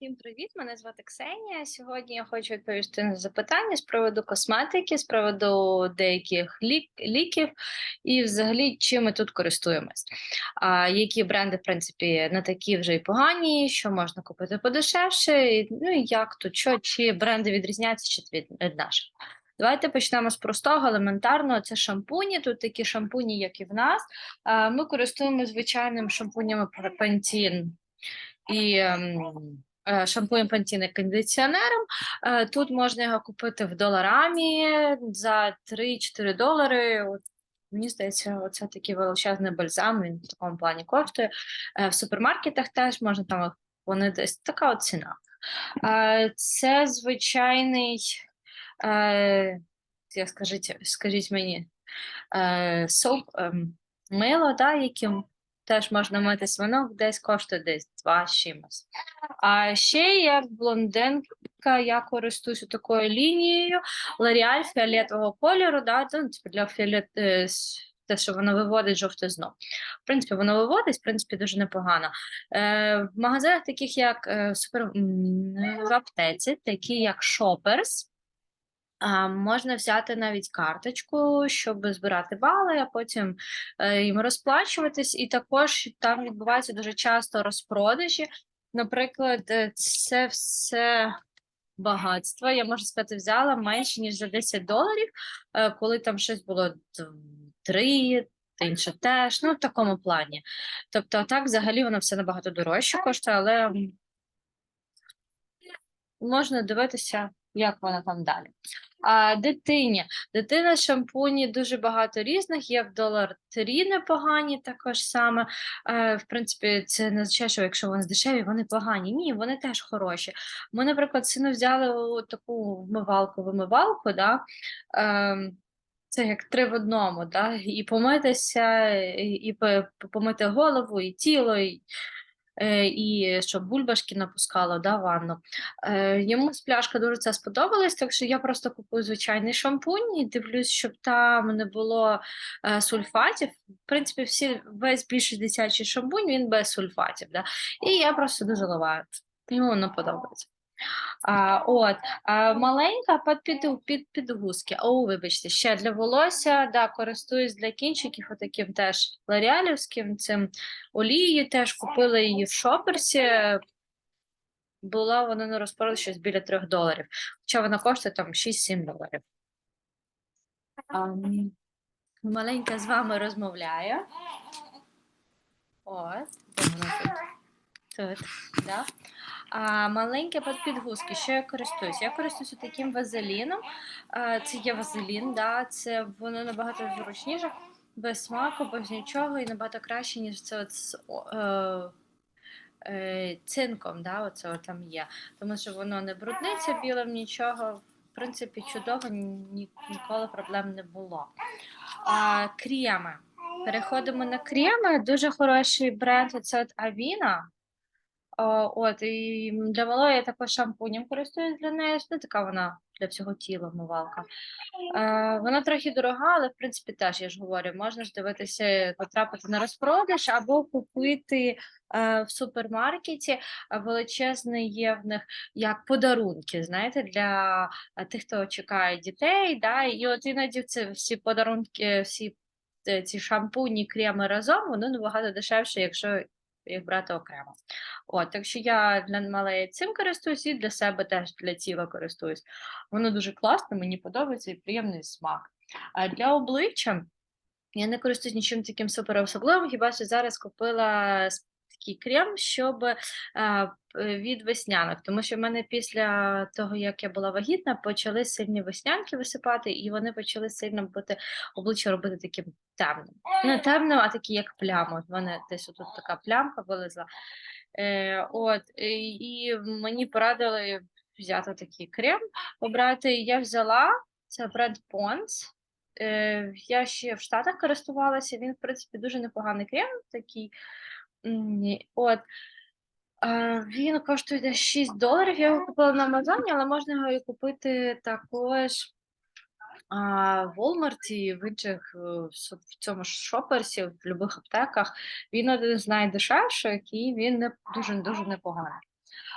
Всім привіт! Мене звати Ксенія. Сьогодні я хочу відповісти на запитання з приводу косметики, з приводу деяких лік, ліків і взагалі чим ми тут користуємось. А, які бренди, в принципі, не такі вже й погані, що можна купити подешевше, і, ну і як тут, що, чи бренди відрізняються чи від, від наших. Давайте почнемо з простого, елементарного. Це шампуні. Тут такі шампуні, як і в нас. А, ми користуємося звичайним шампунями Pantene і е, шампунь Pantene кондиціонером. Е, Тут можна його купити в доларамі за 3-4 долари. Мені здається, оце такий величезний бальзам, він в такому плані коштує. Е, В супермаркетах теж можна там вони десь така от ціна. Це звичайний, скажіть, скажіть мені, соп, ем, мило, да, яким теж можна митись, воно десь коштує десь два чимось. А ще як блондинка, я користуюся такою лінією L'Oreal фіолетового кольору, да, ну, типу для фіолет, е, те, що воно виводить жовтизну. В принципі, воно виводить, в принципі, дуже непогано. Е, в магазинах, таких як е, супер, в аптеці, такі як Shoppers, можна взяти навіть карточку, щоб збирати бали, а потім е, їм розплачуватись. І також там відбуваються дуже часто розпродажі. Наприклад, е, це все багатство, я можу сказати, взяла менше ніж за 10 доларів, е, коли там щось було 3, інше теж, ну в такому плані. Тобто, так взагалі воно все набагато дорожче коштує, але можна дивитися, як воно там далі. А дитині. Дитина шампуні дуже багато різних. Є в долар 3 непогані також саме. Е, в принципі, це не означає, що якщо вони дешеві, вони погані. Ні, вони теж хороші. Ми, наприклад, сину взяли таку вмивалку, вимивалку, да? Ем, це як три в одному, да? і помитися, і, помити голову, і тіло, і, і щоб бульбашки напускало да, ванну. Е, йому з пляшка дуже це сподобалось, так що я просто купую звичайний шампунь і дивлюсь, щоб там не було е, сульфатів. В принципі, всі, весь більший дитячий шампунь він без сульфатів. Да? І я просто дуже ливаю. Йому воно подобається. А, от, а, маленька під, під, під, підгузки. О, вибачте, ще для волосся, да, користуюсь для кінчиків, отаким теж ларіалівським цим олією, теж купила її в шоперсі. Була вона на розпродажі щось біля 3 доларів. Хоча вона коштує там 6-7 доларів. М, маленька з вами розмовляє. От, вона тут? Тут, да? А, маленьке під підгузки, що я користуюсь? Я користуюся таким вазеліном. Це є вазелін, да? це воно набагато зручніше, без смаку, без нічого, і набагато краще, ніж це от з е, е, цинком, да? оце там є. Тому що воно не брудниться білим, нічого. В принципі, чудово, ні, ніколи проблем не було. А, креми. Переходимо на креми. Дуже хороший бренд. Це от Avina. От, і для малої я також шампунем користуюсь для неї. Ну, така вона для всього тіла вмивалка. Е, вона трохи дорога, але в принципі теж я ж говорю, можна ж дивитися, потрапити на розпродаж або купити е, в супермаркеті. Величезний є в них як подарунки, знаєте, для е, тих, хто чекає дітей. Да? І от іноді це всі подарунки, всі е, ці шампуні, креми разом, воно набагато дешевше, якщо їх брати окремо. От, так що я для малеї цим користуюсь і для себе теж для тіла користуюсь. Воно дуже класно, мені подобається і приємний смак. А для обличчя я не користуюсь нічим таким супер особливим, хіба що зараз купила такий крем, щоб е, від веснянок, тому що в мене після того, як я була вагітна, почали сильні веснянки висипати, і вони почали сильно бути обличчя робити таким темним. Не темним, а такі, як пляма. В мене десь тут така плямка вилезла. Е, от, і, мені порадили взяти такий крем, обрати. Я взяла це бренд Pond's. Е, я ще в Штатах користувалася. Він, в принципі, дуже непоганий крем такий. М, і От. Він коштує десь 6 доларів. Я його купила на Амазоні, але можна його і купити також в Walmart, в інших е, в цьому шоперсі, в будь-яких аптеках. Він один з найдешевших і він не дуже дуже непоганий.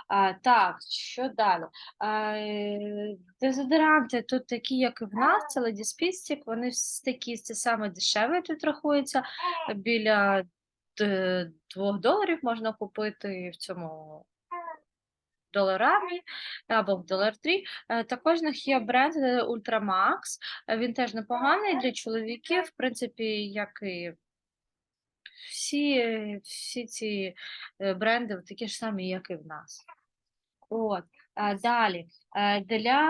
А, так, що далі? А, дезодоранти тут такі, як і в нас, це Lady Spistick, вони такі, це саме дешеве тут рахується, біля д- двох доларів можна купити в цьому доларамі або в долар 3. Також в них є бренд е, Ultramax, е, він теж непоганий для чоловіків, в принципі, як і всі, е, всі ці е, бренди такі ж самі, як і в нас. От, далі. Е, Для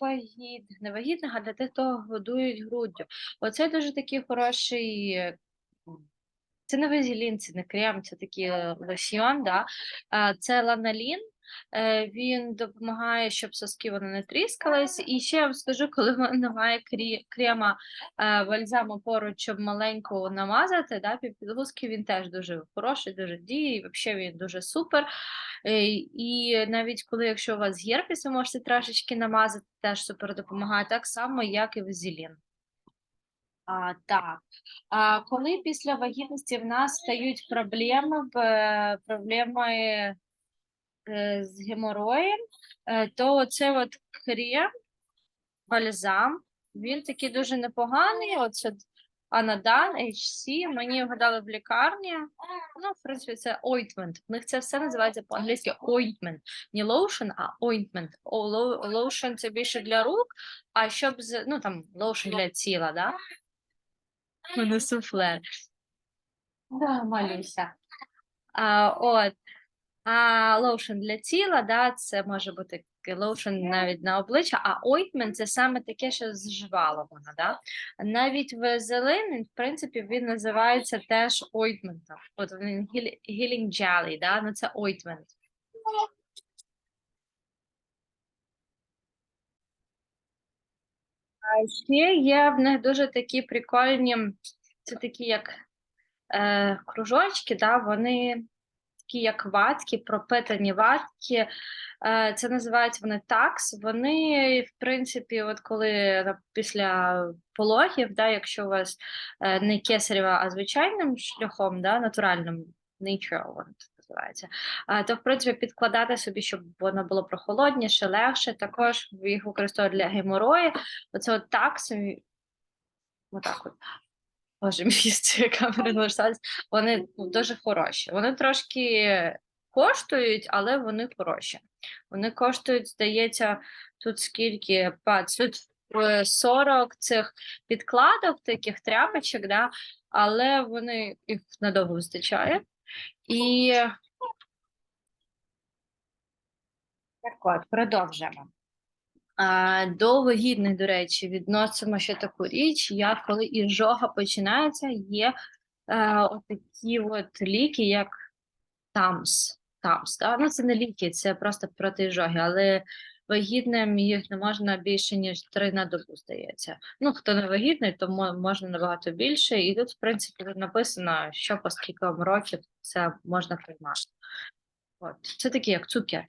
вагітних, не вагітних, а для тих, хто годують груддю. Оце дуже такий хороший. Це не вазелін, це не крем, це такий е, лосьйон, да? Е, Це ланалін. Е, Він допомагає, щоб соски вони не тріскались. І ще я вам скажу, коли немає крема бальзаму поруч, щоб маленьку намазати, да, під підгузки він теж дуже хороший, дуже діє, і взагалі він дуже супер. І навіть коли, якщо у вас герпес, ви можете трошечки намазати, теж супер допомагає, так само, як і вазелін. А, так. А, коли після вагітності в нас стають проблеми, проблеми е, з геморроєм, е, то це от крем, бальзам, він такий дуже непоганий. Оце Анадан, HC, мені його в лікарні. Ну, в принципі, це ointment. У них це все називається по-англійськи ointment. Не lotion, а ointment. О, ло- це більше для рук, а щоб ну там lotion для тіла, да? Мене суфлер. Да, малюся. А, от. А лоушен для тіла, да, це може бути лоушен навіть на обличчя, а ойтмент це саме таке, що зживало воно. Да? Навіть вазелин, він, в принципі, він називається теж ойтментом. От він healing jelly, да? ну це ойтмент. А ще є в них дуже такі прикольні, це такі як е, кружочки, да? вони такі як ватки, пропитані ватки. Е, Це називають вони такс. Вони, в принципі, от коли після пологів, да, якщо у вас е, не кесарева, а звичайним шляхом, да, натуральним natural, називається, е, то в принципі підкладати собі, щоб воно було прохолодніше, легше. Також їх використовують для геморою. Оце от такс. Отак от. Боже, ця камера не. Вони ну, дуже хороші. Вони трошки коштують, але вони хороші. Вони коштують, здається, тут скільки? Тут е, 40 цих підкладок, таких тряпочок, да? але вони їх надовго вистачає. І так от, продовжимо. До вигідних, до речі, відносимо ще таку річ, як коли іжога починається, є е, отакі от ліки, як ТАМС. ТАМС да? Ну, це не ліки, це просто проти іжоги, але вагітним їх не можна більше, ніж три на добу, здається. Ну, хто не вагітний, то можна набагато більше. І тут, в принципі, написано, що по скільки років це можна приймати. От. Це такі, як цукер.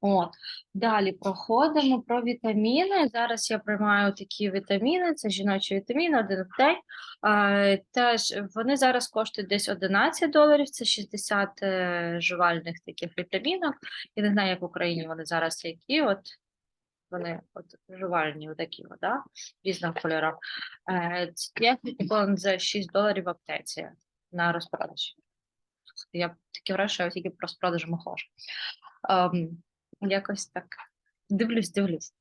От. Далі проходимо про вітаміни. Зараз я приймаю такі вітаміни, це жіночі вітаміни, один в день. Теж вони зараз коштують десь 11 доларів, це 60 е, жувальних таких вітамінок. Я не знаю, як в Україні вони зараз які. От вони от жувальні, отакі, от, да? різного кольору. Е, я купила за 6 доларів в аптеці на розпродажі. Я таке враження, що я тільки про розпродажу хожу. Якось так дивлюсь, дивлюсь.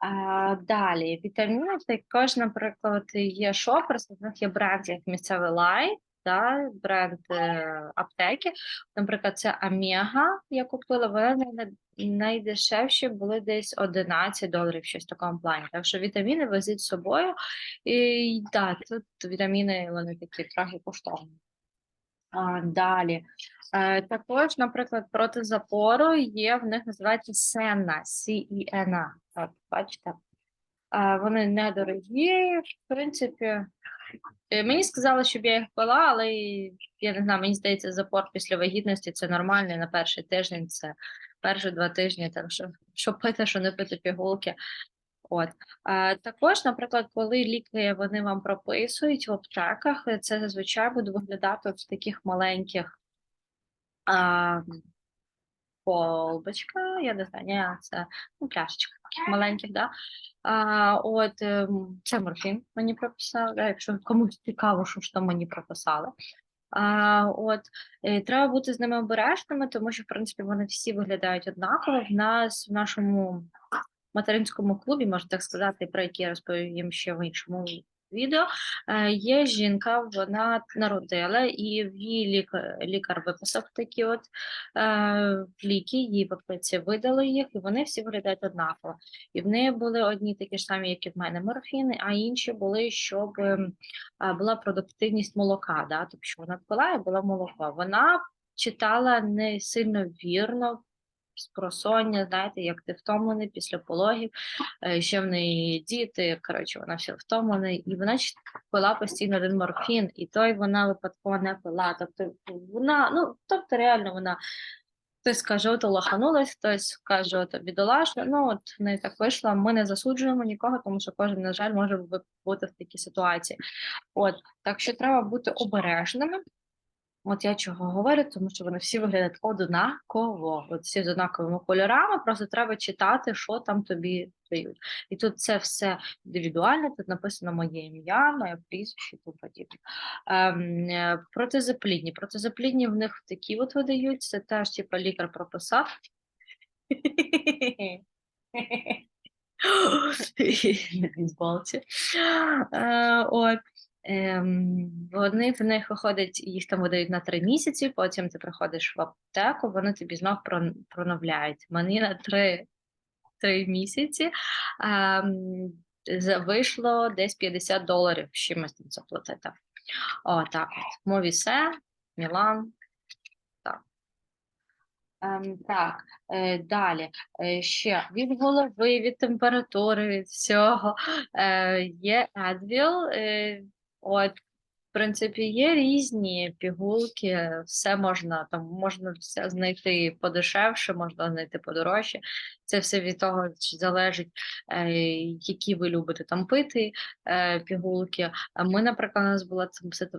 А, далі, вітаміни також, наприклад, є шоперс, в них є бренд як місцевий лай, да, бренд е, аптеки. Наприклад, це Омега, я купила, вони найдешевші були десь 11 доларів, щось в такому плані. Так що вітаміни везіть з собою. І так, тут вітаміни вони такі трохи коштовні. Далі. Е, також, наприклад, проти запору є в них називається Сена, C-E-N-A. От, бачите? Е, вони недорогі, в принципі. Е, Мені сказали, щоб я їх пила, але я не знаю, мені здається, запор після вагітності це нормально, на перший тиждень це перші два тижні, так що що пити, що не пити пігулки. От. Також, наприклад, коли ліки вони вам прописують в аптеках, е, це зазвичай буде виглядати в таких маленьких а, колбочка, я не знаю, ні, це ну, пляшечка маленьких, да? А, от ем, це морфін мені прописали, да, якщо комусь цікаво, що ж там мені прописали. А, от е, треба бути з ними обережними, тому що в принципі вони всі виглядають однаково. В нас в нашому материнському клубі, можна так сказати, про який я розповім ще в іншому відео. е, Є жінка, вона народила, і її лікар, лікар виписав такі от е, ліки, їй в видали їх, і вони всі виглядають однаково. І в неї були одні такі ж самі, як і в мене, морфіни, а інші були, щоб була продуктивність молока. Да? Тобто що вона пила і була молоко. Вона читала не сильно вірно. Просоння, знаєте, як ти втомлений після пологів, е, ще в неї діти, коротше, вона все втомлена, і вона пила постійно один морфін, і той вона випадково не пила. Тобто вона, ну, тобто реально вона Хтось каже, ото лоханулась, хтось каже, ото бідолашна. Ну, от в неї так вийшло. Ми не засуджуємо нікого, тому що кожен, на жаль, може бути в такій ситуації. От, так що треба бути обережними. От я чого говорю, тому що вони всі виглядають однаково, от всі з однаковими кольорами, просто треба читати, що там тобі дають. І тут це все індивідуально, тут написано моє ім'я, моє прізвище і тому подібне. Ем, е, протизаплідні. Протизаплідні в них такі от видають, це теж типу, лікар прописав. Е, От. Ем, вони в них виходить, їх там видають на три місяці, потім ти приходиш в аптеку, вони тобі знов проновляють. Мені на три, три місяці ем, вийшло десь 50 доларів з чимось там заплатити. О, так. Мовісе, Мілан. Так. Ем, так, е, далі. Е, ще від голови, від температури, від всього. Е, є Advil. Е, от, в принципі, є різні пігулки, все можна, там можна все знайти подешевше, можна знайти подорожче. Це все від того залежить, е, які ви любите там пити е, пігулки. Ми, наприклад, у нас була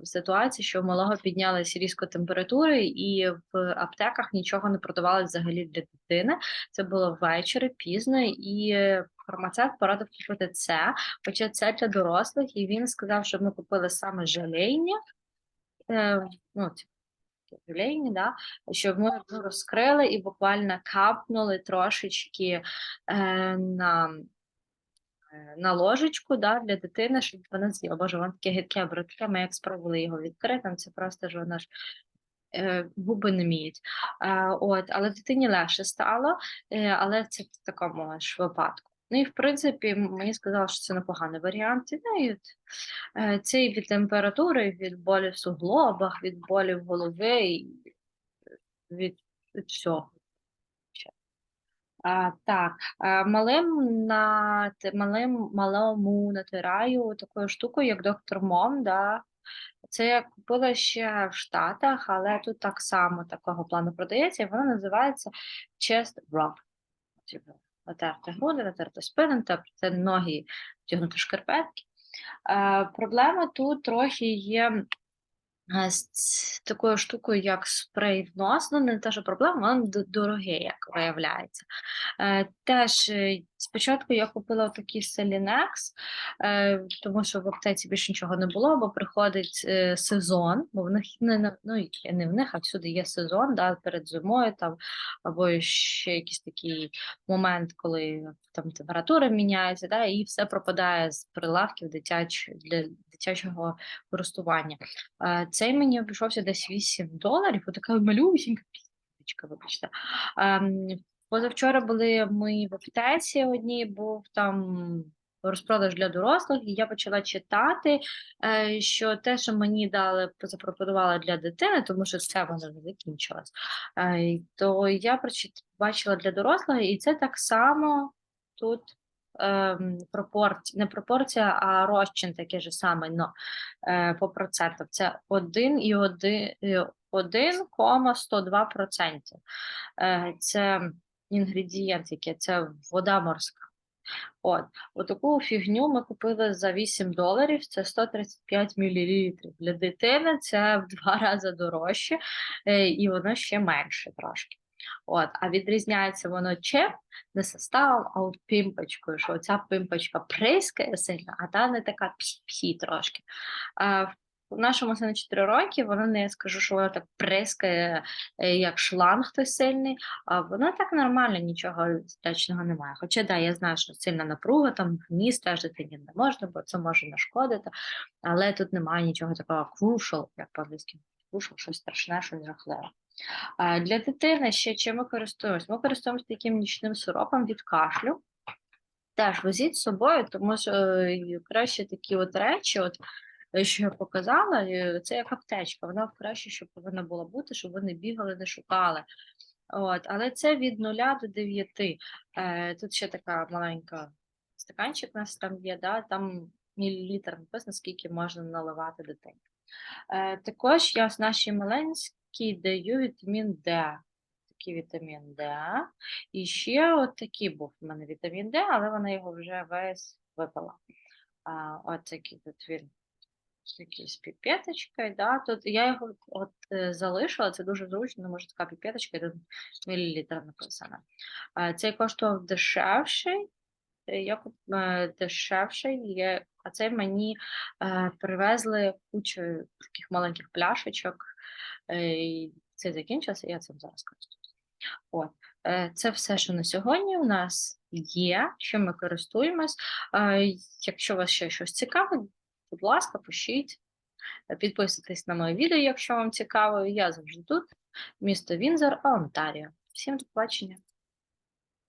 ситуація, що у малого піднялися різко температури, і в аптеках нічого не продавали взагалі для дитини. Це було ввечері, пізно, і фармацевт порадив купити це, хоча це для дорослих, і він сказав, щоб ми купили саме желейні. Е, ну, желейні, да, щоб ми розкрили і буквально капнули трошечки е, на е, на ложечку да, для дитини, щоб вона з'їла. Боже, воно таке гидке, бридке, ми як спробували його відкрити, це просто ж воно ж е, губи не міють. Е, от, але дитині легше стало, але це в такому ж випадку. Ну і в принципі, мені сказали, що це непоганий варіант. І, Ну, е, це і від температури, від болі в суглобах, від болі в голові, від, від всього. А, так, а, малим на малим малому натираю такою штукою, як доктор Мом, да. Це я купила ще в Штатах, але тут так само такого плану продається, і воно називається Chest Rub. Натерти груди, натерти спину, натерти ноги, втягнути шкарпетки. Е, проблема тут трохи є з такою штукою, як спрей в нос. Ну, не те, що проблема, воно дороге, як виявляється. Е, теж е, спочатку я купила такий е, тому що в аптеці більше нічого не було, бо приходить е, сезон, бо в них не ну, не в них, а всюди є сезон, да, перед зимою там, або ще якийсь такий момент, коли там температура міняється, да, і все пропадає з прилавків дитяч, для дитячого користування. Цей мені обійшовся десь 8 доларів, така малюсінька пісточка, вибачте. Позавчора були ми в аптеці одній, був там розпродаж для дорослих, і я почала читати, е, що те, що мені дали, запропонували для дитини, тому що це воно вже закінчилось, е, то я бачила для дорослих, і це так само тут пропорція, не пропорція, а розчин такий же самий, но е, по процентам. Це 1 1,102%. Е, Це інгредієнт, який це вода морська. От, отаку фігню ми купили за 8 доларів, це 135 мл. Для дитини це в два рази дорожче, е, і воно ще менше трошки. От, а відрізняється воно чим? Не составом, а от пимпочкою, що ця пимпочка прискає сильно, а та не така псі трошки. А в нашому сину 4 роки, воно не скажу, що воно так прискає, е, як шланг хтось сильний, а воно так нормально, нічого страшного немає. Хоча да, я знаю, що сильна напруга, там ніс теж дитині не можна, бо це може нашкодити, але тут немає нічого такого crucial, як по-англійськи, crucial, щось страшне, щось жахливе. Для дитини ще чим ми користуємось? Ми користуємося таким нічним сиропом від кашлю. Теж возіть з собою, тому що е, краще такі от речі, от е, що я показала, е, це як аптечка. Вона краще, щоб повинна була бути, щоб ви не бігали, не шукали. От, але це від 0 до 9. Е, тут ще така маленька стаканчик у нас там є, да, там мілілітр написано, скільки можна наливати дитині. Е, також я з нашій маленькій даю вітамін Д. Такий вітамін Д. І ще от такий був у мене вітамін Д, але вона його вже весь випила. А, от такий тут він з якоюсь. Да? Тут я його от е, залишила, це дуже зручно, тому що така піпеточка, тут мілілітр написано. А, цей коштував дешевший, е, я е, дешевший, є, а цей мені е, привезли кучу таких маленьких пляшечок. Е, це закінчилося, я цим зараз користуюся. От, е, це все, що на сьогодні у нас є, що ми користуємось. Е, Якщо вас ще щось цікавить, будь ласка, пишіть. Підписуйтесь на моє відео, якщо вам цікаво. Я завжди тут, місто Вінзор, Онтаріо. Всім до побачення.